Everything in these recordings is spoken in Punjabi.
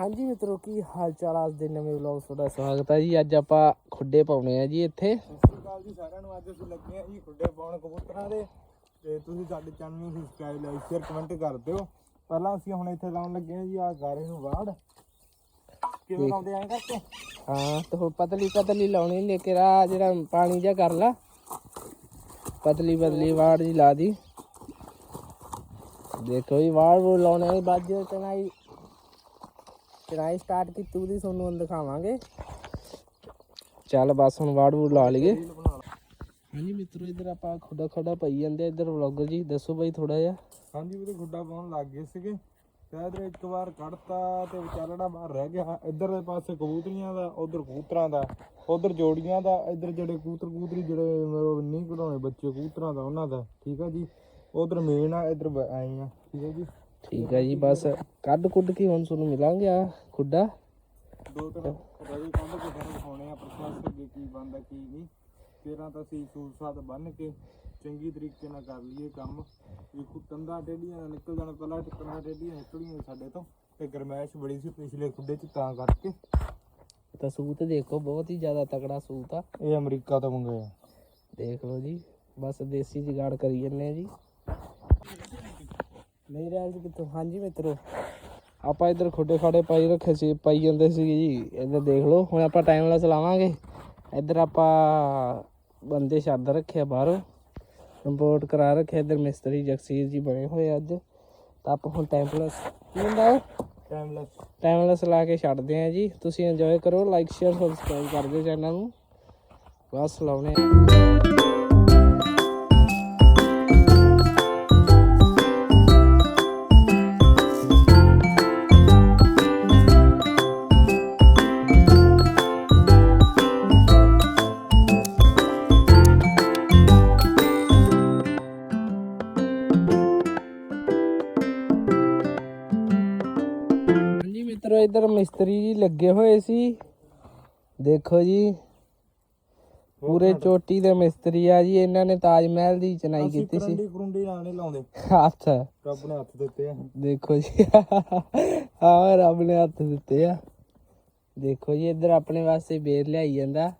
ਹਾਂਜੀ ਮਿੱਤਰੋ ਕੀ ਹਾਲ ਚਾਲ? ਅੱਜ ਦੇ ਨਵੇਂ ਵਲੌਗ ਤੁਹਾਡਾ ਸਵਾਗਤ ਹੈ ਜੀ। ਅੱਜ ਆਪਾਂ ਖੁੱਡੇ ਪਾਉਣੇ ਆ ਜੀ ਇੱਥੇ। ਸਤਿ ਸ਼੍ਰੀ ਅਕਾਲ ਜੀ ਸਾਰਿਆਂ ਨੂੰ। ਅੱਜ ਅਸੀਂ ਲੱਗੇ ਆ ਜੀ ਖੁੱਡੇ ਪਾਉਣ ਕਬੂਤਰਾਂ ਦੇ। ਤੇ ਤੁਸੀਂ ਸਾਡੇ ਚੈਨਲ ਨੂੰ ਸਬਸਕ੍ਰਾਈਬ ਲਾਈਕ ਸ਼ੇਅਰ ਕਮੈਂਟ ਕਰ ਦਿਓ। ਪਹਿਲਾਂ ਅਸੀਂ ਹੁਣ ਇੱਥੇ ਲਾਉਣ ਲੱਗੇ ਆ ਜੀ ਆ ਗਾਰੇ ਨੂੰ ਵਾੜ। ਕਿਵੇਂ ਲਾਉਂਦੇ ਆਂ ਕਰਕੇ? ਹਾਂ ਤੇ ਹੁਣ ਪਤਲੀ ਪਤਲੀ ਲਾਉਣੀ ਲੇਕਿਨ ਆ ਜਿਹੜਾ ਪਾਣੀ ਜਿਹਾ ਕਰ ਲਾ। ਪਤਲੀ ਪਤਲੀ ਵਾੜ ਜੀ ਲਾ ਦੀ। ਦੇਖੋ ਜੀ ਵਾੜ ਵੂ ਲਾਉਣੇ ਬਾਅਦ ਜੇ। ਚਨਾਈ ਸਟਾਰਟ ਕੀਤੀ, ਉਹਦੀ ਤੁਹਾਨੂੰ ਹੁਣ ਦਿਖਾਵਾਂਗੇ। ਚੱਲ ਬਸ ਹੁਣ ਵਾੜ ਵੂ ਲਾ ਲਈਏ। ਹਾਂਜੀ ਮਿੱਤਰੋ, ਇੱਧਰ ਆਪਾਂ ਖੁੱਡਾ ਖੁੱਡਾ ਪਈ ਜਾਂਦੇ ਇੱਧਰ ਵਲੌਗਰ ਜੀ, ਦੱਸੋ ਬਾਈ ਥੋੜਾ ਜਿਹਾ। ਹਾਂਜੀ, ਵੀਰੇ ਖੁੱਡਾ ਪਾਉਣ ਲੱਗ ਗਏ ਸੀਗੇ। ਇਧਰ ਇੱਕ ਵਾਰ ਕੱਢਤਾ ਤੇ ਵਿਚਾਰੜਾ ਬਾਹਰ ਰਹਿ ਗਿਆ, ਇਧਰਲੇ ਪਾਸੇ ਕਬੂਤਰੀਆਂ ਦਾ, ਉਧਰ ਕਬੂਤਰਾਂ ਦਾ, ਉਧਰ ਜੋੜੀਆਂ ਦਾ, ਇਧਰ ਜਿਹੜੇ ਕਬੂਤਰ ਕਬੂਤਰੀ ਜਿਹੜੇ ਮਤਲਬ ਨਹੀਂ ਕਢਾਉਣੇ ਬੱਚੇ, ਕਬੂਤਰਾਂ ਦਾ, ਉਹਨਾਂ ਦਾ, ਠੀਕ ਆ ਜੀ? ਉਧਰ ਮੇਨ ਆ, ਇਧਰ ਆਏ ਆ, ਠੀਕ ਆ ਜੀ? ਠੀਕ ਹੈ ਜੀ ਬਸ ਕੱਢ ਕੁੱਢ ਕੇ ਹੁਣ ਤੁਹਾਨੂੰ ਮਿਲਾਂਗੇ ਆ ਖੁੱਡਾ। ਦੋ ਤਿੰਨ ਰਵੀ ਕੰਧ ਕੇ ਫਿਰ ਦਿਖਾਉਣੇ ਆ ਪ੍ਰੋਸੈਸ ਅੱਗੇ ਕੀ ਬਣਦਾ ਕੀ ਨਹੀਂ। ਫੇਰਾਂ ਤਾਂ ਅਸੀਂ ਸੂਤ ਸਾਤ ਬੰਨ ਕੇ ਚੰਗੀ ਤਰੀਕੇ ਨਾਲ ਕਰ ਲਈਏ ਕੰਮ। ਕੰਧਾਂ ਟੇਢੀਆਂ ਨਾ ਨਿਕਲ ਜਾਣ ਪਹਿਲਾਂ ਤੇ ਕੰਧਾਂ ਟੇਢੀਆਂ ਨਿਕਲੀਆਂ ਸਾਡੇ ਤੋਂ। ਤੇ ਗਰਮੈਸ਼ ਬੜੀ ਸੀ ਪਿਛਲੇ ਖੁੱਡੇ 'ਚ ਤਾਂ ਕਰਕੇ। ਤਾਂ ਸੂਤ ਦੇਖੋ ਬਹੁਤ ਹੀ ਜ਼ਿਆਦਾ ਤਕੜਾ ਸੂਤ ਆ। ਇਹ ਅਮਰੀਕਾ ਤੋਂ ਮੰਗਾਇਆ ਦੇਖ ਲਓ ਜੀ ਬਸ ਦੇਸੀ ਜੁਗਾੜ ਕਰੀ ਜੰਨੇ ਜੀ। ਨਹੀਂ ਰਹਿ ਕਿਤੋਂ ਹਾਂਜੀ ਮਿੱਤਰੋ ਆਪਾਂ ਇੱਧਰ ਖੁੱਡੇ ਖਾੜੇ ਪਾਈ ਰੱਖੇ ਸੀ ਪਾਈ ਜਾਂਦੇ ਸੀ ਜੀ। ਇੱਧਰ ਦੇਖ ਲਓ ਹੁਣ ਆਪਾਂ ਟਾਈਮ ਨਾਲ ਚਲਾਵਾਂਗੇ। ਇੱਧਰ ਆਪਾਂ ਬੰਦੇ ਛੱਡ ਰੱਖਿਆ ਬਾਹਰੋਂ। ਇੰਪੋਰਟ ਕਰਾ ਰੱਖਿਆ ਇੱਧਰ ਮਿਸਤਰੀ ਜਗਸੀਰ ਜੀ ਬਣੇ ਹੋਏ ਅੱਜ। ਤਾਂ ਆਪਾਂ ਹੁਣ ਟਾਈਮ ਪਲਸ ਕੀ ਹੁੰਦਾ ਉਹ? ਟਾਈਮਲੈਸ ਟਾਈਮਲੈਸ ਲਾ ਕੇ ਛੱਡਦੇ ਆ ਜੀ। ਤੁਸੀਂ ਇੰਜੋਏ ਕਰੋ ਲਾਈਕ ਸ਼ੇਅਰ ਸਬਸਕ੍ਰਾਈਬ ਕਰ ਦਿਓ ਚੈਨਲ ਨੂੰ। ਬਸ ਲਾਉਣੇ ਲੱਗੇ ਹੋਏ ਸੀ। ਦੇਖੋ ਜੀ ਪੂਰੇ ਚੋਟੀ ਦੇ ਮਿਸਤਰੀ ਆ ਜੀ ਇਹਨਾਂ ਨੇ ਤਾਜ ਮਹਿਲ ਦੀ ਚਨਾਈ ਕੀਤੀ ਸੀ। ਕਰੰਡੀ ਕਰੁੰਡੀ ਨਾਲ ਨਹੀਂ ਲਾਉਂਦੇ। ਹੱਥ। ਰੱਬ ਨੇ ਹੱਥ ਦਿੱਤੇ ਆ। ਦੇਖੋ ਜੀ ਹਾਂ ਰੱਬ ਨੇ ਹੱਥ ਦਿੱਤੇ ਆ। ਦੇਖੋ ਜੀ ਇੱਧਰ ਆਪਣੇ ਵਾਸਤੇ ਬੇਰ ਲਿਆਈ ਜਾਂਦਾ।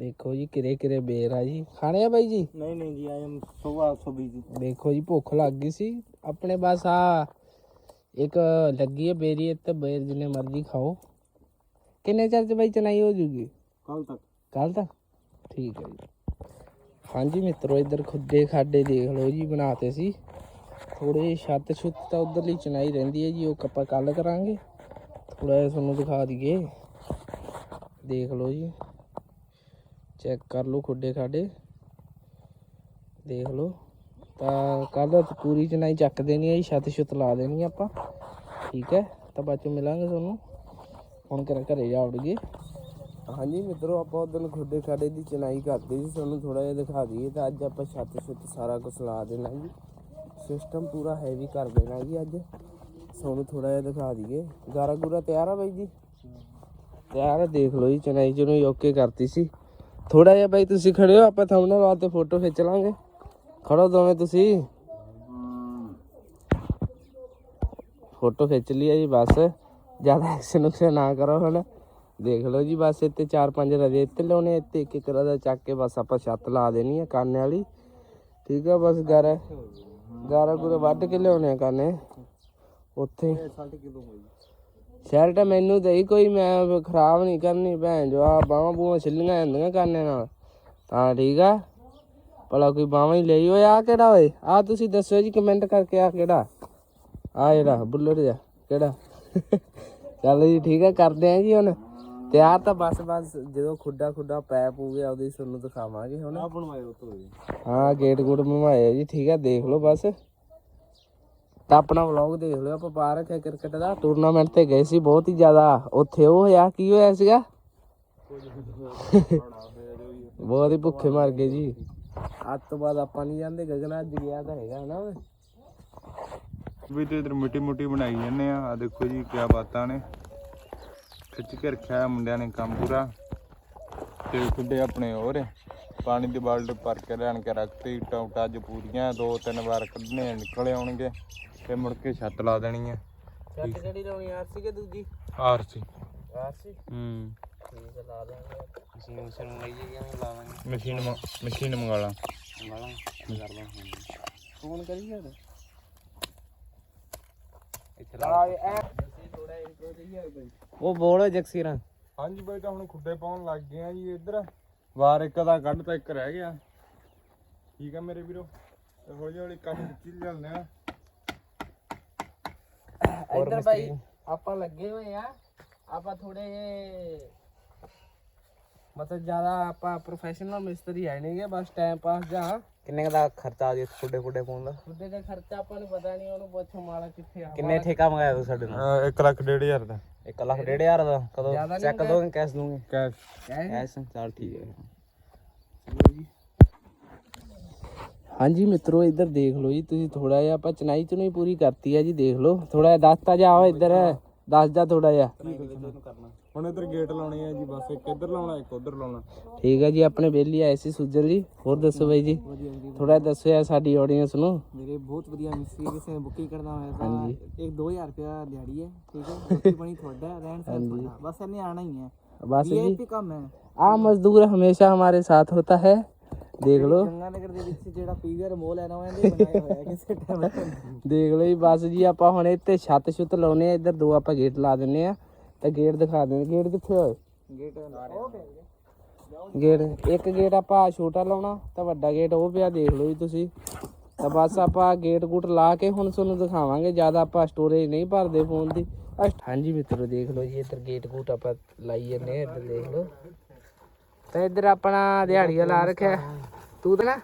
ਦੇਖੋ ਜੀ ਕਿਰੇ ਕਿਰੇ ਬੇਰ ਆ ਜੀ। ਖਾਣੇ ਆ ਬਾਈ ਜੀ? ਨਹੀਂ ਨਹੀਂ ਜੀ ਆਈ ਐਮ ਸੁਬਾ ਸੁਬੀ ਜੀ ਦੇਖੋ ਜੀ ਭੁੱਖ ਲੱਗ ਗਈ ਸੀ। ਆਪਣੇ ਬਸ ਆ ਇੱਕ ਲੱਗੀ ਹੈ ਬੇਰੀ ਇੱਥੇ ਬੇਰ ਜਿੰਨੇ ਮਰਜ਼ੀ ਖਾਓ। ਕਿੰਨੇ ਚਿਰ ਚ ਬਾਈ ਚਨਾਈ ਹੋ ਜੂਗੀ? ਕੱਲ ਤੱਕ। ਕੱਲ ਤੱਕ? ਠੀਕ ਹੈ ਜੀ। ਹਾਂਜੀ ਮਿੱਤਰੋ ਇੱਧਰ ਖੁੱਡੇ ਖਾਡੇ ਦੇਖ ਲਓ ਜੀ ਬਣਾਤੇ ਸੀ। ਥੋੜੇ ਛੱਤ ਛੁੱਤ ਤਾਂ ਉਧਰਲੀ ਚਨਾਈ ਰਹਿੰਦੀ ਹੈ ਜੀ ਉਹ ਆਪਾਂ ਕੱਲ ਕਰਾਂਗੇ। ਥੋੜਾ ਜਿਹਾ ਤੁਹਾਨੂੰ ਦਿਖਾ ਦਈਏ। ਦੇਖ ਲਓ ਜੀ। ਚੈੱਕ ਕਰ ਲਓ ਖੁੱਡੇ ਖਾਡੇ। ਦੇਖ ਲਓ। ਤਾਂ ਕੱਲ ਪੂਰੀ ਚਨਾਈ ਚੱਕ ਦੇਣੀ ਹੈ ਜੀ ਛੱਤ ਛੁੱਤ ਲਾ ਦੇਣੀ ਆਪਾਂ। ਠੀਕ ਹੈ। ਤਾਂ ਬਾਅਦ ਚ ਮਿਲਾਂਗੇ ਤੁਹਾਨੂੰ। ਹੁਣ ਕਰ ਘਰੇ ਜਾ ਉੜਗੇ ਹਾਂਜੀ ਮਿੱਤਰੋ ਆਪਾਂ ਉਦੋਂ ਖੁੱਡੇ ਖਾਡੇ ਦੀ ਚਨਾਈ ਕਰਦੇ ਸੀ ਤੁਹਾਨੂੰ ਥੋੜਾ ਜਿਹਾ ਦਿਖਾ ਦਈਏ। ਤਾਂ ਅੱਜ ਆਪਾਂ ਛੱਤ ਛੁੱਤ ਸਾਰਾ ਕੁਝ ਲਾ ਦੇਣਾ ਜੀ। ਸਿਸਟਮ ਪੂਰਾ ਹੈਵੀ ਕਰ ਦੇਣਾ ਜੀ ਅੱਜ। ਤੁਹਾਨੂੰ ਥੋੜਾ ਜਿਹਾ ਦਿਖਾ ਦਈਏ। ਗਾਰਾ ਗੂਰਾ ਤਿਆਰ ਆ ਬਾਈ ਜੀ? ਤਿਆਰ ਆ ਦੇਖ ਲਓ ਜੀ ਚਨਾਈ ਜਿਹਨੂੰ ਓਕੇ ਕਰਤੀ ਸੀ। ਥੋੜਾ ਜਿਹਾ ਬਾਈ ਤੁਸੀਂ ਖੜੇ ਹੋ ਆਪਾਂ ਥੰਬਨੇਲ ਵਾਸਤੇ ਫੋਟੋ ਖਿੱਚ ਲਾਂਗੇ। ਖੜੋ ਦੋਵੇਂ ਤੁਸੀਂ। ਫੋਟੋ ਖਿੱਚ ਲਈ ਆ ਜੀ ਬਸ। ਜ਼ਿਆਦਾ ਐਕਸ਼ਨ ਉਕਸ਼ਨ ਨਾ ਕਰੋ ਹੁਣ। ਦੇਖ ਲਓ ਜੀ ਬਸ ਇੱਥੇ ਚਾਰ ਪੰਜ ਰਦੇ ਇੱਥੇ ਲਾਉਣੇ ਇੱਥੇ ਇੱਕ ਇੱਕ ਰਦਾ ਚੱਕ ਕੇ ਬਸ ਆਪਾਂ ਛੱਤ ਲਾ ਦੇਣੀ ਆ ਕਾਨੇ ਵਾਲੀ। ਠੀਕ ਆ ਬਸ ਗਾਰਾ ਗਾਰਾ ਗੁਰਾ ਵੱਢ ਕੇ ਲਿਆਉਣੇ ਆ ਕਾਨੇ। ਉੱਥੇ 60 ਕਿਲੋ ਹੋਈ। ਸ਼ਰਟ ਮੈਨੂੰ ਦੇਈ ਕੋਈ ਮੈਂ ਖਰਾਬ ਨਹੀਂ ਕਰਨੀ ਭੈਣ ਜੋ ਆ ਬਾਹਾਂ ਬੂਹਾਂ ਛਿੱਲੀਆਂ ਜਾਂਦੀਆਂ ਕਾਨੇ ਨਾਲ। ਤਾਂ ਠੀਕ ਆ। ਭਲਾ ਕੋਈ ਬਾਹਾਂ ਹੀ ਲਈ ਓਏ ਆ ਕਿਹੜਾ ਓਏ? ਆ ਤੁਸੀਂ ਦੱਸੋ ਜੀ ਕਮੈਂਟ ਕਰਕੇ ਆ ਕਿਹੜਾ? ਆ ਜਿਹੜਾ ਬੁੱਲਟ ਜਾ ਕਿਹੜਾ? ਚੱਲ ਜੀ ਠੀਕ ਆ ਕਰਦੇ ਆ ਜੀ ਹੁਣ। ਤਿਆਰ ਤਾਂ ਬਸ ਬਸ ਜਦੋਂ ਖੁੱਡਾ ਖੁੱਡਾ ਪੈ ਪੂ ਗਿਆ ਉਹਦੀ ਤੁਹਾਨੂੰ ਦਿਖਾਵਾਂਗੇ ਹੁਣ। ਆ ਬਣਵਾਏ ਉਤੋਂ ਜੀ ਹਾਂ ਗੇਟ ਗੂਟ ਬਣਵਾਏ ਜੀ ਠੀਕ ਆ ਦੇਖ ਲਓ ਬਸ। ਤਾਂ ਆਪਣਾ ਵਲੌਗ ਦੇਖ ਲਿਓ ਆਪਾਂ ਬਾਹਰ ਰੱਖਿਆ ਕ੍ਰਿਕਟ ਦਾ ਟੂਰਨਾਮੈਂਟ ਤੇ ਗਏ ਸੀ ਬਹੁਤ ਹੀ ਜ਼ਿਆਦਾ। ਉੱਥੇ ਉਹ ਹੋਇਆ ਕੀ ਹੋਇਆ ਸੀਗਾ? ਬਹੁਤ ਹੀ ਭੁੱਖੇ ਮਰ ਗਏ ਜੀ। ਅੱਜ ਤੋਂ ਬਾਅਦ ਆਪਾਂ ਨਹੀਂ ਜਾਂਦੇ ਗਗਨ ਅੱਜ ਗਿਆ ਤਾਂ ਹੈਗਾ ਨਾ। ਵੀ ਤੇ ਇਧਰ ਮਿੱਟੀ ਮੁੱਟੀ ਬਣਾਈ ਜਾਂਦੇ ਆ। ਆ ਦੇਖੋ ਜੀ ਕੀ ਬਾਤਾਂ ਨੇ। ਖਿੱਚ ਕੇ ਰੱਖਿਆ ਮੁੰਡਿਆਂ ਨੇ ਕੰਮ ਪੂਰਾ। ਤੇ ਖੁੱਡੇ ਆਪਣੇ ਹੋਰ। ਪਾਣੀ ਦੀ ਬਾਲਟੀ ਭਰ ਕੇ ਲੈਣ ਕੇ ਰੱਖਤੀ। ਟੌਟਾ ਅੱਜ ਪੂਰੀਆਂ ਦੋ ਤਿੰਨ ਵਾਰ ਕੱਢਣੇ ਆ, ਨਿਕਲ ਆਉਣਗੇ। ਤੇ ਮੁੜ ਕੇ ਛੱਤ ਲਾ ਦੇਣੀ ਹੈ ਛੱਤ ਕਿਹੜੀ ਲਾਉਣੀ ਆਰਸੀ ਕਿ ਦੂਜੀ? ਆਰਸੀ। ਆਰਸੀ? ਹੂੰ। ਠੀਕ ਹੈ ਲਾ ਦਾਂਗੇ ਮਸ਼ੀਨ ਮਸ਼ੀਨ ਕਿਵੇਂ ਮੰਗਾ ਲਾ। ਮੰਗਾ ਲਾਂ ਕਰ ਲਾਂ ਫੋਨ ਕਰੀ ਯਾਰ ਇੱਥੇ ਲਾ ਥੋੜਾ ਇੰਟਰੋ ਦੇਈਏ ਬਈ ਉਹ ਬੋਲ ਜਗਸੀਰਾਂ ਹਾਂਜੀ ਬਾਈ ਤਾਂ ਹੁਣ ਖੁੱਡੇ ਪਾਉਣ ਲੱਗ ਗਏ ਆ ਜੀ ਇੱਧਰ। ਵਾਰ ਇੱਕ ਦਾ ਕੱਢ ਤਾਂ ਇੱਕ ਰਹਿ ਗਿਆ। ਠੀਕ ਆ ਮੇਰੇ ਵੀਰੋ। ਤੇ ਹੌਲੀ ਹੌਲੀ ਕੰਮ ਖਿੱਚੀ ਜਾਂਦੇ ਆ। ਇੱਧਰ ਬਾਈ ਆਪਾਂ ਲੱਗੇ ਹੋਏ ਆ। ਆਪਾਂ ਥੋੜੇ ਮਤਲਬ ਜ਼ਿਆਦਾ ਆਪਾਂ ਪ੍ਰੋਫੈਸ਼ਨਲ ਮਿਸਤਰੀ ਹੈ ਨਹੀਂਗੇ ਬਸ ਟਾਈਮ ਪਾਸ ਜਾ ਕਿੰਨੇ ਕੁ ਦਾ ਖਰਚਾ ਆ ਜੇ ਫੁੱਡੇ ਫੁੱਡੇ ਪਾਉਣ ਦਾ? ਖੁੱਡੇ ਦਾ ਖਰਚਾ ਆਪਾਂ ਨੂੰ ਪਤਾ ਨਹੀਂ ਉਹਨੂੰ ਪੁੱਛੋ ਮਾਲਾ ਕਿੱਥੇ ਆ ਕਿੰਨੇ ਠੇਕਾ ਮੰਗਾਇਆ ਤੂੰ ਸਾਡੇ ਨਾਲ? 1 ਲੱਖ ਡੇਢ ਹਜ਼ਾਰ ਦਾ। 1 ਲੱਖ ਡੇਢ ਹਜ਼ਾਰ ਦਾ? ਕਦੋਂ ਜ਼ਿਆਦਾ ਨੀ ਚੈੱਕ ਦੋਗੇ ਕੈਸ਼ ਦੋਗੇ ਕੈਸ਼। ਕੈਸ਼? ਚੱਲ ਠੀਕ ਹੈ। ਹਾਂਜੀ ਮਿੱਤਰੋ ਇੱਧਰ ਦੇਖ ਲਓ ਜੀ ਤੁਸੀਂ ਥੋੜਾ ਜਿਹਾ ਆਪਾਂ ਚਨਾਈ ਚਨੁਈ ਪੂਰੀ ਕਰਤੀ ਹੈ ਜੀ ਦੇਖ ਲਓ। ਥੋੜਾ ਜਿਹਾ ਦੱਸਤਾ ਜਾ ਆਓ ਇੱਧਰ। ਦੱਸ ਜਾ ਥੋੜਾ ਜਿਹਾ। ਹੁਣ ਇੱਧਰ ਗੇਟ ਲਾਉਣੇ ਆ ਜੀ ਬਸ ਇੱਕ ਇੱਧਰ ਲਾਉਣਾ ਇੱਕ ਉੱਧਰ ਲਾਉਣਾ। ਠੀਕ ਹੈ ਜੀ ਆਪਣੇ ਬੇਲੀ ਆਏ ਸੀ ਸੁਜਲ ਜੀ। ਹੋਰ ਦੱਸੋ ਬਾਈ ਜੀ। ਥੋੜਾ ਦੱਸਿਆ ਸਾਡੀ ਆਡੀਅנס ਨੂੰ। ਮੇਰੇ ਬਹੁਤ ਵਧੀਆ ਮਿਸੀ ਕਿਸੇ ਨੇ ਬੁਕਿੰਗ ਕਰਨਾ ਹੋਇਆ ਤਾਂ ਇੱਕ 2000 ਰੁਪਿਆ ਦਿਹਾੜੀ ਹੈ ਠੀਕ ਹੈ? ਰੋਟੀ ਪਾਣੀ ਤੁਹਾਡਾ ਰਹਿਣ ਸਹਿਣ ਬਸ ਇਹਨੇ ਆਣਾ ਹੀ ਹੈ। ਬਸ ਜੀ। ਆ ਮਜ਼ਦੂਰ ਹਮੇਸ਼ਾ ਹਮਾਰੇ ਸਾਥ ਹੋਤਾ ਹੈ। ਦੇਖ ਲਓ। ਗੰਗਾ ਨਗਰ ਦੇ ਵਿੱਚ ਜਿਹੜਾ ਪੀਵੀਆਰ ਮੋਲ ਹੈ ਨਾ ਉਹ ਇਹਦੇ ਬਣਾਇਆ ਹੋਇਆ ਕਿਸੇ ਟਾਈਮ ਦੇਖ ਲਓ ਜੀ ਬਸ ਜੀ ਆਪਾਂ ਹੁਣ ਇੱਥੇ ਛੱਤ ਛੁੱਤ ਲਾਉਨੇ ਆ ਇੱਧਰ ਦੋ ਆਪਾਂ ਗੇਟ ਲਾ ਦਿੰਨੇ ਆ ਤੇ ਗੇਟ ਦਿਖਾ ਦਿੰਦੇ ਗੇਟ ਕਿੱਥੇ ਹੋਏ ਗੇਟ ਗੇਟ ਇੱਕ ਗੇਟ ਆਪਾਂ ਛੋਟਾ ਲਾਉਣਾ ਤਾਂ ਵੱਡਾ ਗੇਟ ਉਹ ਪਿਆ ਦੇਖ ਲਓ ਜੀ ਤੁਸੀਂ। ਤਾਂ ਬਸ ਆਪਾਂ ਗੇਟ ਗੂਟ ਲਾ ਕੇ ਹੁਣ ਤੁਹਾਨੂੰ ਦਿਖਾਵਾਂਗੇ। ਜ਼ਿਆਦਾ ਆਪਾਂ ਸਟੋਰੇਜ ਨਹੀਂ ਭਰਦੇ ਫੋਨ ਦੀ। ਹਾਂਜੀ ਮਿੱਤਰੋ ਦੇਖ ਲਓ ਜੀ ਇੱਧਰ ਗੇਟ ਗੂਟ ਆਪਾਂ ਲਾਈ ਜੰਨੇ ਆ ਇੱਧਰ ਦੇਖ ਲਓ। ਤਾਂ ਇੱਧਰ ਆਪਣਾ ਦਿਹਾੜੀਆ ਲਾ ਰੱਖਿਆ। ਤੂੰ ਤਾਂ ਨਾ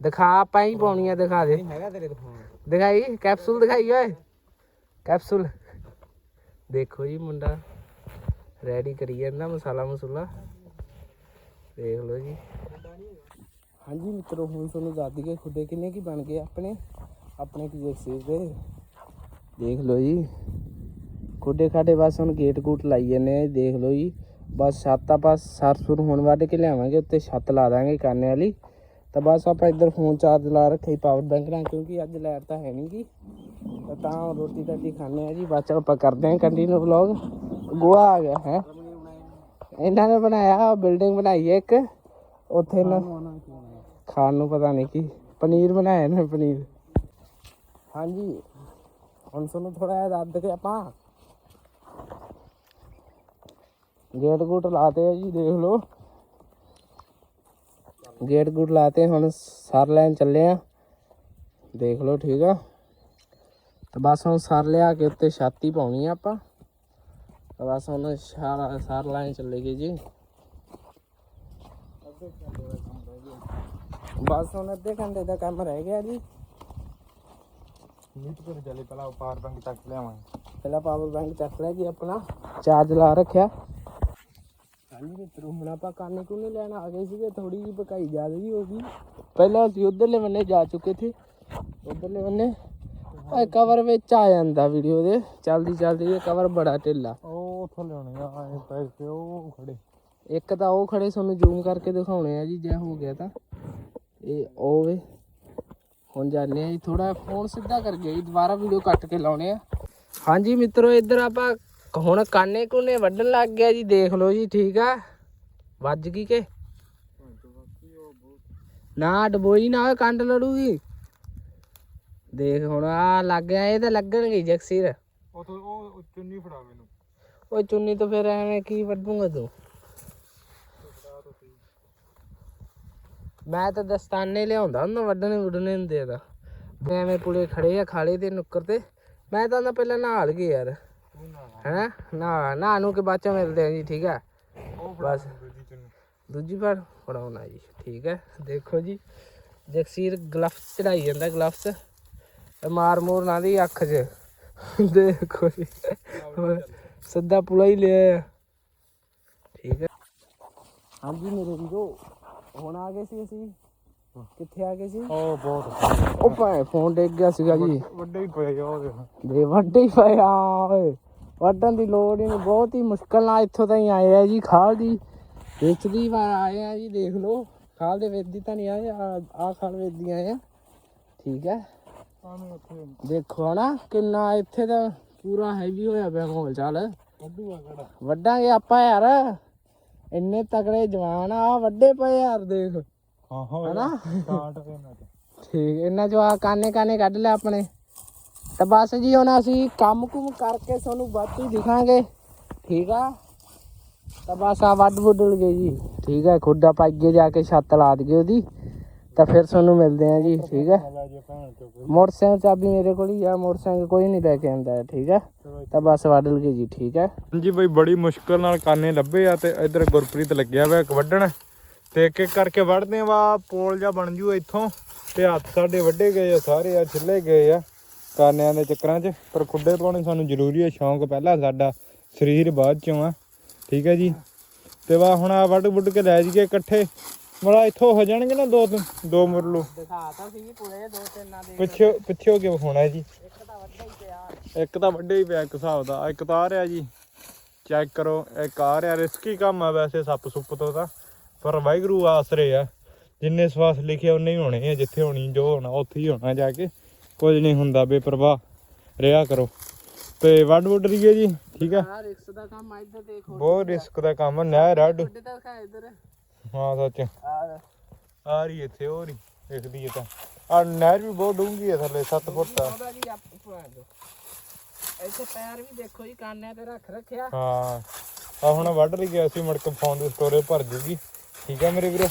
ਦਿਖਾ ਆਪਾਂ ਹੀ ਪਾਉਣੀ ਆ ਦਿਖਾ ਦੇ। ਹੈਗਾ ਤੇਰੇ ਤੋਂ ਦਿਖਾਈ? ਕੈਪਸੂਲ ਦਿਖਾਈ ਓਏ। ਕੈਪਸੂਲ। ਦੇਖੋ ਜੀ ਮੁੰਡਾ ਰੈਡੀ ਕਰੀ ਜਾਂਦਾ ਮਸਾਲਾ ਮਸੂਲਾ। ਦੇਖ ਲਓ ਜੀ। ਹਾਂਜੀ ਮਿੱਤਰੋ ਹੁਣ ਤੁਹਾਨੂੰ ਦੱਸ ਦਈਏ ਖੁੱਡੇ ਕਿੰਨੇ ਕੀ ਬਣ ਗਏ ਆਪਣੇ ਆਪਣੇ ਕੀ ਜਗਸੀਰ ਦੇ। ਦੇਖ ਲਓ ਜੀ। ਖੁੱਡੇ ਖਾਡੇ ਬਸ ਹੁਣ ਗੇਟ ਗੂਟ ਲਾਈ ਜਾਂਦੇ ਆ ਦੇਖ ਲਓ ਜੀ। ਬਸ ਛੱਤ ਆਪਾਂ ਸਰ ਸੁਰ ਹੁਣ ਵੱਢ ਕੇ ਲਿਆਵਾਂਗੇ, ਉੱਤੇ ਛੱਤ ਲਾ ਦਾਂਗੇ ਕਾਨੇ ਵਾਲੀ। ਤਾਂ ਬਸ ਆਪਾਂ ਇੱਧਰ ਫੋਨ ਚਾਰਜ ਲਾ ਰੱਖਿਆ ਪਾਵਰ ਬੈਂਕ ਨਾਲ, ਕਿਉਂਕਿ ਅੱਜ ਲਾਈਟ ਤਾਂ ਹੈ ਨਹੀਂ ਗੀ ਤਾਂ ਰੋਟੀ ਰਾਟੀ ਖਾਣੇ ਆ ਜੀ ਬਾਅਦ ਚ ਆਪਾਂ ਕਰਦੇ ਹਾਂ ਕੰਟੀਨਿਊ ਵਲੌਗ ਗੋਆ ਆ ਗਿਆ, ਹੈ? ਇਹਨਾਂ ਨੇ ਬਣਾਇਆ ਬਿਲਡਿੰਗ ਬਣਾਈ ਹੈ ਇੱਕ। ਉੱਥੇ ਨਾ ਖਾਣ ਨੂੰ ਪਤਾ ਨਹੀਂ ਕੀ। ਪਨੀਰ ਬਣਾਇਆ ਨੇ, ਪਨੀਰ। ਹਾਂਜੀ। ਹੁਣ ਤੁਹਾਨੂੰ ਥੋੜਾ ਜਿਹਾ ਦੱਸ ਕੇ ਆਪਾਂ। ਗੇਟ ਗੂਟ ਲਾਤੇ ਆ ਜੀ ਦੇਖ ਲਓ। ਗੇਟ ਗੂਟ ਲਾਤੇ ਹੁਣ ਸਰ ਲੈਣ ਚੱਲੇ ਆ। ਦੇਖ ਲਓ ਠੀਕ ਆ। ਤੇ ਬਸ ਹੁਣ ਸਰ ਲਿਆ ਕੇ ਉੱਤੇ ਛਾਤੀ ਪਾਉਣੀ ਆ ਆਪਾਂ। ਤੇ ਬਸ ਹੁਣ ਸਾਰਾ ਸਰ ਲੈਣ ਚੱਲੇਗੇ ਜੀ। ਬਸ ਹੁਣ ਅੱਧੇ ਘੰਟੇ ਦਾ ਕੰਮ ਰਹਿ ਗਿਆ ਜੀ। ਨੀਟ ਪਰ ਚੱਲੇ ਪਹਿਲਾਂ ਪਾਵਰ ਬੈਂਕ ਚੱਕ ਲਿਆਵਾਂਗੇ। ਪਹਿਲਾਂ ਪਾਵਰ ਬੈਂਕ ਚੱਕ ਲਿਆ ਜੀ ਆਪਣਾ। ਚਾਰਜ ਲਾ ਰੱਖਿਆ। ਹਾਂਜੀ ਮਿੱਤਰੋ ਹੁਣ ਆਪਾਂ ਕਾਨੇ ਕੁਨੇ ਲੈਣ ਆ ਗਏ ਸੀਗੇ ਥੋੜੀ ਜਿਹੀ ਪਕਾਈ ਜ਼ਿਆਦਾ ਹੀ ਹੋ ਗਈ। ਪਹਿਲਾਂ ਅਸੀਂ ਉਧਰਲੇ ਬੰਨੇ ਜਾ ਚੁੱਕੇ ਸੀ। ਉਧਰਲੇ ਬੰਨੇ ਆ ਕਵਰ ਵਿੱਚ ਆ ਜਾਂਦਾ ਵੀਡੀਓ ਦੇ। ਚਲਦੀ ਚਲਦੀ ਇਹ ਕਵਰ ਬੜਾ ਢਿੱਲਾ। ਉਹ ਉੱਥੋਂ ਲਿਆਉਣੇ ਆ ਇਹ ਪੈਸੇ ਉਹ ਖੜੇ। ਇੱਕ ਤਾਂ ਉਹ ਖੜੇ ਤੁਹਾਨੂੰ ਜ਼ੂਮ ਕਰਕੇ ਦਿਖਾਉਣੇ ਆ ਜੀ ਜੇ ਹੋ ਗਿਆ ਤਾਂ। ਇਹ ਉਹ ਵੇ ਹੁਣ ਜਾਂਦੇ ਆ ਜੀ ਥੋੜਾ ਫੋਨ ਸਿੱਧਾ ਕਰ ਗਿਆ ਜੀ ਦੁਬਾਰਾ ਵੀਡੀਓ ਕੱਟ ਕੇ ਲਾਉਣੇ ਆ। ਹਾਂਜੀ ਮਿੱਤਰੋ ਇੱਧਰ ਆਪਾਂ ਹੁਣ ਕਾਨੇ ਕੁਨੇ ਵੱਢਣ ਲੱਗ ਗਿਆ ਜੀ ਦੇਖ ਲਓ ਜੀ ਠੀਕ ਆ? ਵੱਜ ਗਈ ਕਿ? ਨਾ ਡਬੋਈ ਨਾ ਕੰਡ ਲੜੂਗੀ। ਦੇਖ ਹੁਣ ਆ ਲੱਗ ਗਿਆ ਇਹ ਤਾਂ ਲੱਗਣਗੇ ਜਕਸੀਰ। ਉਹ ਚੁੰਨੀ ਫੜਾ ਮੈਨੂੰ। ਉਹ ਚੁੰਨੀ ਤੋਂ ਫਿਰ ਐਵੇਂ ਕੀ ਵੱਢੂਗਾ ਤੂੰ? ਮੈਂ ਤਾਂ ਦਸਤਾਨੇ ਲਿਆਉਂਦਾ ਹੁੰਦਾ ਵੱਢਣੇ ਵੁੱਢਣੇ ਹੁੰਦੇ ਆ ਤਾਂ। ਐਵੇਂ ਪੁਲੇ ਖੜੇ ਆ ਖਾਲੇ ਦੇ ਨੁੱਕਰ ਤੇ। ਮੈਂ ਤਾਂ ਨਾ ਪਹਿਲਾਂ ਨਹਾ ਲਗੇ ਯਾਰ। ਹੈਨਾ ਨਾ ਨਾ ਨੂੰ ਕੇ ਬਾਅਦ ਚ ਮਿਲਦੇ ਆ ਜੀ ਠੀਕ ਉਹ ਬਸ। ਦੂਜੀ ਵਾਰ ਫੜਾਉਣਾ ਜੀ ਠੀਕ ਹੈ? ਦੇਖੋ ਜੀ ਜਕਸੀਰ ਗਲਫਸ ਚੜਾਈ ਜਾਂਦਾ ਗਲਫਸ। ਮਾਰ ਮੋਰ ਨਾ ਦੀ ਅੱਖ 'ਚ। ਦੇਖੋ ਜੀ। ਸਿੱਧਾ ਪੁਲਾ ਹੀ ਲਿਆ ਠੀਕ ਹੈ? ਹਾਂਜੀ ਮੇਰੇ ਵੀਰੋ ਹੁਣ ਆ ਗਏ ਸੀ ਅਸੀਂ। ਕਿੱਥੇ ਆ ਗਏ ਸੀ? ਉਹ ਬਹੁਤ ਉਹ ਭਾਏ ਫੋਨ ਡਿੱਗ ਗਿਆ ਸੀਗਾ ਜੀ। ਵੱਡੇ ਹੀ ਪਏ ਆ ਉਹ ਦੇਖ। ਦੇ ਵੱਡੇ ਹੀ ਪਿਆ ਓਏ। ਵੱਢਣ ਦੀ ਲੋੜ ਹੀ ਨਹੀਂ ਬਹੁਤ ਹੀ ਮੁਸ਼ਕਲ ਨਾਲ ਇੱਥੋਂ ਤਾਈਂ ਆਏ ਆ ਜੀ ਖਾਲ ਦੀ ਵਿੱਚ ਦੀ ਵਾਰ ਆਏ ਆ ਜੀ ਦੇਖ ਲਓ ਖਾਲ ਦੇ ਵਿੱਚ ਦੀ ਤਾਂ ਨਹੀਂ ਆਏ ਆ ਖਾਲ ਵਿੱਚ ਦੀ ਆਏ ਆ ਠੀਕ ਹੈ। ਦੇਖੋ ਹਨਾ ਕਿੰਨਾ ਇੱਥੇ ਦਾ ਪੂਰਾ ਹੈਵੀ ਹੋਇਆ ਪਿਆ ਮਾਹੌਲ ਚਾਲ। ਵੱਡਾਂਗੇ ਆਪਾਂ ਯਾਰ ਇੰਨੇ ਤਕੜੇ ਜਵਾਨ ਆ ਵੱਡੇ ਪਏ ਯਾਰ ਦੇਖ। ਹਾਂ ਹਾਂ ਹਨਾ ਤੇ। ਠੀਕ ਇਹਨਾਂ ਚੋਂ ਆ ਕਾਨੇ ਕਾਨੇ ਕੱਢ ਲੈ ਆਪਣੇ। ਤਾਂ ਬਸ ਜੀ ਹੁਣ ਅਸੀਂ ਕੰਮ ਕੁਮ ਕਰਕੇ ਤੁਹਾਨੂੰ ਬਾਅਦ ਦਿਖਾਂਗੇ, ਠੀਕ ਆ? ਤਾਂ ਬਸ ਆ ਵੱਡ ਵੁੱਡ ਗਏ ਜੀ, ਠੀਕ ਆ? ਖੁੱਡਾ ਪਾਈਏ ਜਾ ਕੇ ਛੱਤ ਲਾ ਦਈਏ ਉਹਦੀ, ਤਾਂ ਫਿਰ ਤੁਹਾਨੂੰ ਮਿਲਦੇ ਆ ਜੀ, ਠੀਕ ਆ? ਮੋਟਰਸਾਈਕਲ ਚਾਬੀ ਮੇਰੇ ਕੋਲ ਹੀ ਆ, ਮੋਟਰਸਾਈਕਲ ਕੋਈ ਨਹੀਂ ਲੈ ਕੇ ਆਂਦਾ ਠੀਕ ਆ? ਤਾਂ ਬਸ ਵੱਢ ਗਏ ਜੀ, ਠੀਕ ਆ? ਹਾਂਜੀ ਬਈ, ਬੜੀ ਮੁਸ਼ਕਲ ਨਾਲ ਕਾਨੇ ਲੱਭੇ ਆ ਤੇ ਇਧਰ ਗੁਰਪ੍ਰੀਤ ਲੱਗਿਆ ਹੋਇਆ ਇੱਕ ਵੱਢਣ। ਤੇ ਇੱਕ ਇੱਕ ਕਰਕੇ ਵੱਢਦੇ ਵਾ ਪੋਲ ਜਾ ਬਣ ਜੂ ਇੱਥੋਂ। ਤੇ ਹੱਥ ਸਾਡੇ ਵੱਡੇ ਗਏ ਆ, ਸਾਰੇ ਆ, ਛਿੱਲੇ ਗਏ ਆ। ਕਾਨਿਆਂ ਦੇ ਚੱਕਰਾਂ 'ਚ ਪਰ ਖੁੱਡੇ ਪਾਉਣੇ ਸਾਨੂੰ ਜ਼ਰੂਰੀ ਆ ਸ਼ੌਂਕ ਪਹਿਲਾਂ ਸਾਡਾ ਸਰੀਰ ਬਾਅਦ ਚੋਂ ਆ ਠੀਕ ਹੈ ਜੀ? ਤੇ ਵਾ ਹੁਣ ਆ ਵੱਢ ਵੁੱਢ ਕੇ ਲੈ ਜੀਏ ਇਕੱਠੇ ਮੜਾ ਇੱਥੋਂ ਹੋ ਜਾਣਗੇ ਨਾ ਦੋ ਦੋ ਮੁਰਲੂ? ਦਿਖਾਤਾ ਸੀ ਪੂਰੇ ਦੋ ਤਿੰਨਾਂ ਦੇ। ਪਿੱਛੇ ਪਿੱਛੇ ਹੋ ਕੇ ਹੈ ਜੀ। ਇੱਕ ਤਾਂ ਵੱਡਾ ਹੀ ਪਿਆ ਇੱਕ ਤਾਂ ਵੱਡੇ ਹੀ ਪਿਆ ਇੱਕ ਹਿਸਾਬ ਦਾ ਇੱਕ ਤਾਂ ਆ ਰਿਹਾ ਜੀ। ਚੈੱਕ ਕਰੋ ਇੱਕ ਆ ਰਿਹਾ ਰਿਸਕੀ ਕੰਮ ਆ ਵੈਸੇ ਸੱਪ ਸੁੱਪ ਤੋਂ ਤਾਂ ਪਰ ਵਾਹਿਗੁਰੂ ਆਸਰੇ ਆ। ਜਿੰਨੇ ਸਵਾਸ ਲਿਖੇ ਉਹਨੇ ਹੀ ਹੋਣੇ ਆ ਜਿੱਥੇ ਹੋਣੀ ਜੋ ਹੋਣਾ ਉੱਥੇ ਹੀ ਹੋਣਾ ਜਾ ਕੇ। ਕੁਝ ਨਹੀਂ ਹੁੰਦਾ ਬੇਪਰਵਾਹ। ਰਿਹਾ ਕਰੋ। ਤੇ ਵੱਡ ਵੁੱਡ ਰਹੀਏ ਜੀ ਠੀਕ ਆ ਆ ਰਿਕਸ ਦਾ ਕੰਮ ਆ ਇੱਧਰ ਦੇਖੋ ਬਹੁਤ ਰਿਸਕ ਦਾ ਕੰਮ ਆ ਨਹਿਰ ਤਾਂ ਖਾ ਇੱਧਰ। ਹਾਂ ਸੱਚ। ਆ ਆ ਰਹੀ ਇੱਥੇ ਹੋ ਰਹੀ ਦਿਖਦੀ ਹੈ ਤਾਂ। ਆ ਨਹਿਰ ਵੀ ਬਹੁਤ ਡੂੰਘੀ ਹੈ ਥੱਲੇ 7 ਫੁੱਟ ਆ। ਉਹਦਾ ਜੀ ਆਪ ਪੁਆਇੰਟ ਇੱਥੇ ਪੈਰ ਵੀ ਦੇਖੋ ਜੀ ਕਾਨਿਆਂ ਤੇ ਰੱਖ ਰੱਖਿਆ। ਹਾਂ। ਆ ਹੁਣ ਵੱਢ ਲਈ ਗਿਆ ਸੀ ਮੁੜ ਕੇ ਫੋਨ ਦੀ ਸਟੋਰੇਜ ਭਰ ਜੂਗੀ। ਠੀਕ ਆ ਮੇਰੇ ਵੀਰੋ?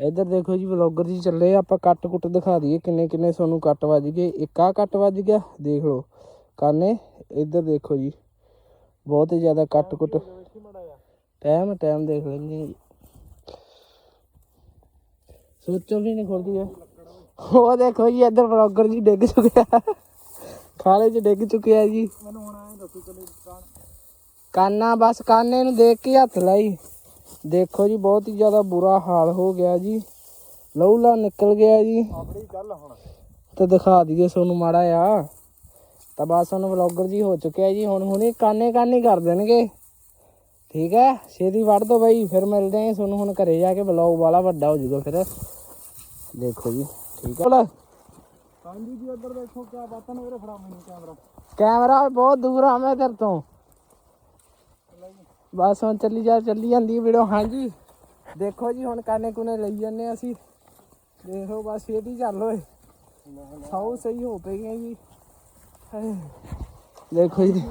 ਇੱਧਰ ਦੇਖੋ ਜੀ ਵਲੌਗਰ ਜੀ ਚੱਲੇ ਆ, ਆਪਾਂ ਕੱਟ ਕੁੱਟ ਦਿਖਾ ਦਈਏ ਕਿੰਨੇ ਕਿੰਨੇ ਤੁਹਾਨੂੰ ਕੱਟ ਵੱਜ ਗਏ। ਇੱਕ ਆ ਕੱਟ ਵੱਜ ਗਿਆ ਦੇਖ ਲਓ। ਕਾਨੇ ਇੱਧਰ ਦੇਖੋ ਜੀ ਬਹੁਤ ਹੀ ਜ਼ਿਆਦਾ ਕੱਟ ਕੁੱਟ। ਟਾਈਮ ਟਾਈਮ ਦੇਖ ਲੈਂਦੇ ਜੀ। ਸੋਚੋ ਵੀ ਨਹੀਂ ਖੁੱਲਦੀ ਹੈ ਉਹ ਦੇਖੋ ਜੀ ਇੱਧਰ ਵਲੌਗਰ ਜੀ ਡਿੱਗ ਚੁੱਕਿਆ। ਖਾਲੇ 'ਚ ਡਿੱਗ ਚੁੱਕਿਆ ਜੀ। ਮੈਨੂੰ ਹੁਣ ਐਂ ਦੱਸੋ ਚਲੇ ਕਾਨਾ ਬਸ ਕਾਨੇ ਨੂੰ ਦੇਖ ਕੇ ਹੱਥ ਲਾਈ। ਦੇਖੋ ਜੀ ਬਹੁਤ ਹੀ ਜ਼ਿਆਦਾ ਬੁਰਾ ਹਾਲ ਹੋ ਗਿਆ ਜੀ। ਲਹੂਲਾ ਨਿਕਲ ਗਿਆ ਜੀ। ਆਪਣੀ ਗੱਲ ਹੁਣ। ਤੇ ਦਿਖਾ ਦਈਏ ਤੁਹਾਨੂੰ ਮਾੜਾ ਆ ਤਾਂ ਬਸ ਹੁਣ ਵਲੌਗਰ ਜੀ ਹੋ ਚੁੱਕਿਆ ਜੀ ਹੁਣ ਹੁਣੇ ਕਾਨੇ ਕਾਨੇ ਕਰ ਦੇਣਗੇ। ਠੀਕ ਹੈ ਛੇਤੀ ਵੜ ਦੋ ਬਾਈ ਫਿਰ ਮਿਲਦੇ ਆਂ ਤੁਹਾਨੂੰ ਹੁਣ ਘਰੇ ਜਾ ਕੇ ਵਲੌਗ ਵਾਲਾ ਵੱਡਾ ਹੋ ਜਾਊਗਾ ਫਿਰ। ਦੇਖੋ ਜੀ ਠੀਕ ਹੈ। ਹਾਂਜੀ ਜੀ ਇੱਧਰ ਦੇਖੋ ਕਿਆ ਬਾਤਾਂ ਨੇ ਵੀਰੇ ਫੜਾ ਮੈਨੂੰ ਕੈਮਰਾ ਕੈਮਰਾ ਬਹੁਤ ਦੂਰ ਆ ਮੈਂ ਤੇਰੇ ਤੋਂ। ਬਸ ਹੁਣ ਚੱਲੀ ਜਾ, ਚੱਲੀ ਜਾਂਦੀ ਵੀਡੀਓ ਹਾਂਜੀ। ਦੇਖੋ ਜੀ, ਹੁਣ ਕਾਨੇ ਕੁਨੇ ਲਈ ਜੰਨੇ ਅਸੀਂ। ਦੇਖੋ ਬਸ, ਛੇਤੀ ਚੱਲ ਓਏ। ਸੌ ਸਹੀ ਹੋ ਪਏਗੇ ਜੀ। ਦੇਖੋ ਜੀ,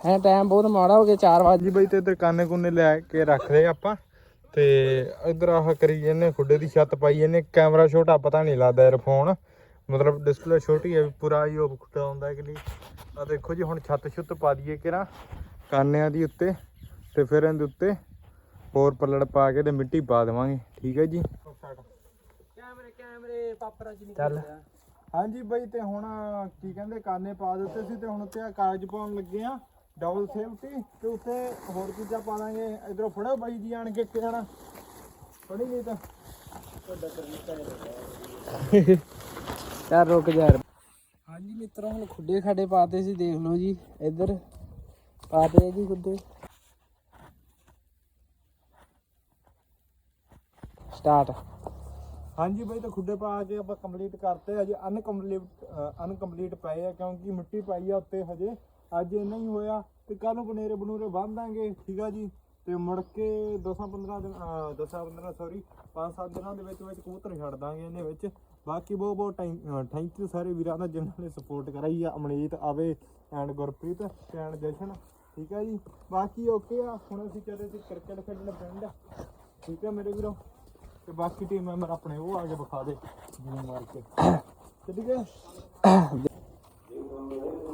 ਹੈ ਟਾਈਮ ਬਹੁਤ ਮਾੜਾ ਹੋ ਗਿਆ 4 ਵਜੇ ਬਈ, ਤੇ ਇੱਧਰ ਕਾਨੇ ਕੁੰਨੇ ਲੈ ਕੇ ਰੱਖਦੇ ਆਪਾਂ। ਤੇ ਇੱਧਰ ਆਹ ਕਰੀ ਜੰਨੇ ਖੁੱਡੇ ਦੀ ਛੱਤ ਪਾਈ ਜੰਨੇ ਕੈਮਰਾ ਛੋਟਾ, ਪਤਾ ਨਹੀਂ ਲੱਗਦਾ ਯਾਰ ਫੋਨ। ਮਤਲਬ ਡਿਸਪਲੇ ਛੋਟੀ ਹੈ ਪੂਰਾ ਹੀ ਉਹ ਖੁੱਡਾ ਹੁੰਦਾ ਕਿ ਨਹੀਂ ਆ ਦੇਖੋ ਜੀ, ਹੁਣ ਛੱਤ ਛੁੱਤ ਪਾ ਦਈਏ ਕਿਰਾ ਕਾਨਿਆਂ ਦੀ ਉੱਤੇ। ਤੇ ਫਿਰ ਇਹਦੇ ਉੱਤੇ ਹੋਰ ਪੱਲੜ ਪਾ ਕੇ ਤੇ ਮਿੱਟੀ ਪਾ ਦੇਵਾਂਗੇ। ਠੀਕ ਹੈ ਜੀ? ਕੈਮਰੇ ਕੈਮਰੇ ਪਾਪਰਾ ਜੀ ਚੱਲ। ਹਾਂਜੀ ਬਈ ਤੇ ਹੁਣ ਕੀ ਕਹਿੰਦੇ ਕਾਨੇ ਪਾ ਦਿੱਤੇ ਸੀ ਤੇ ਹੁਣ ਉੱਤੇ ਆ ਕਾਗਜ਼ ਪਾਉਣ ਲੱਗੇ ਆ ਡਬਲ ਸੇਫਟੀ ਤੇ ਉੱਤੇ ਹੋਰ ਚੀਜ਼ਾਂ ਪਾ ਦਾਂਗੇ। ਇਧਰੋਂ ਫੜੋ ਬਾਈ ਜੀ ਆਣ ਕੇ ਇੱਕ ਜਣਾ। ਫੜੀ ਨਹੀਂ ਤਾਂ। ਯਾਰ ਰੁਕ ਜਾ ਯਾਰ। ਹਾਂਜੀ ਮਿੱਤਰੋ ਹੁਣ ਖੁੱਡੇ ਖਾਡੇ ਪਾਤੇ ਸੀ ਦੇਖ ਲਓ ਜੀ ਇੱਧਰ। ਪਾਤੇ ਆ ਜੀ ਖੁੱਡੇ। ਸਟਾਰਟ ਹਾਂਜੀ ਬਾਈ, ਤਾਂ ਖੁੱਡੇ ਪਾ ਕੇ ਆਪਾਂ ਕੰਪਲੀਟ ਕਰਤੇ ਅਜੇ ਅਨਕੰਪਲੀਟ ਅਨਕੰਪਲੀਟ ਪਏ ਆ, ਕਿਉਂਕਿ ਮਿੱਟੀ ਪਾਈ ਆ ਉੱਤੇ ਹਜੇ। ਅੱਜ ਇੰਨਾ ਹੀ ਹੋਇਆ ਤੇ ਕੱਲ ਨੂੰ ਬਨੇਰੇ ਬਨੂਰੇ ਬੰਨ ਦਾਂਗੇ, ਠੀਕ ਆ ਜੀ? ਤੇ ਮੁੜ ਕੇ 10 15 ਦਿਨ 10 15 ਸੌਰੀ 5-7 ਦਿਨਾਂ ਦੇ ਵਿੱਚ ਵਿੱਚ ਕਬੂਤਰ ਛੱਡ ਦਾਂਗੇ ਇਹਨੇ ਵਿੱਚ। ਬਾਕੀ ਬਹੁਤ ਬਹੁਤ ਥੈਂਕ ਯੂ ਸਾਰੇ ਵੀਰਾਂ ਦਾ ਜਿਨ੍ਹਾਂ ਨੇ ਸਪੋਰਟ ਕਰਾਈ ਆ, ਅਮਨੀਤ, ਆਵੇ ਐਂਡ ਗੁਰਪ੍ਰੀਤ ਐਂਡ ਜਸ਼ਨ, ਠੀਕ ਆ ਜੀ? ਬਾਕੀ ਓਕੇ ਆ, ਹੁਣ ਅਸੀਂ ਚੱਲੇ ਸੀ ਕ੍ਰਿਕਟ ਖੇਡਣ ਪਿੰਡ। ਠੀਕ ਆ ਮੇਰੇ ਵੀਰੋ? ਤੇ ਬਾਕੀ ਟੀਮ ਮੈਂਬਰ ਆਪਣੇ ਉਹ ਆ ਕੇ ਵਿਖਾ ਦੇ ਜੀ ਮਾਰ ਕੇ ਚੱਲ ਗਏ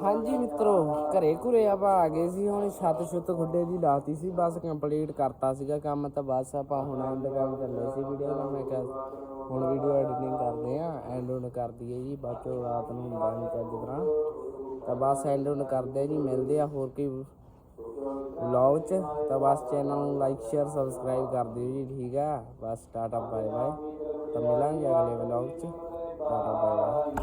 ਹਾਂਜੀ ਮਿੱਤਰੋ, ਘਰੇ ਘੁਰੇ ਆਪਾਂ ਆ ਗਏ ਸੀ, ਹੁਣ ਛੱਤ ਛੁੱਤ ਖੁੱਡੇ ਦੀ ਲਾਤੀ ਸੀ, ਬਸ ਕੰਪਲੀਟ ਕਰਤਾ ਸੀਗਾ ਕੰਮ ਤਾਂ ਬਸ ਆਪਾਂ ਹੁਣ ਐਂਡ ਕੰਮ ਚੱਲੇ ਸੀ ਵੀਡੀਓ ਦਾ, ਮੈਂ ਕਿਹਾ ਹੁਣ ਵੀਡੀਓ ਐਡੀਟਿੰਗ ਕਰਦੇ ਆ ਐਂਡ ਹੁਣ ਕਰ ਦਈਏ ਜੀ ਬਾਅਦ ਚੋਂ ਰਾਤ ਨੂੰ ਹੁੰਦਾ ਨਹੀਂ ਚੱਜ ਤਰ੍ਹਾਂ। ਤਾਂ ਬਸ ਐਂਡ ਹੁਣ ਕਰਦੇ ਆ ਜੀ, ਮਿਲਦੇ ਆ ਹੋਰ ਕੋਈ ਵਲੌਗ ਚ। ਤਾਂ ਬਸ ਚੈਨਲ ਨੂੰ ਲਾਈਕ ਸ਼ੇਅਰ ਸਬਸਕ੍ਰਾਈਬ ਕਰ ਦਿਓ ਜੀ, ਠੀਕ ਆ? ਬਸ, ਟਾਟਾ ਬਾਏ ਬਾਏ ਤਾਂ ਮਿਲਾਂਗੇ ਅਗਲੇ ਵਲੌਗ ਚ। Tata bye bye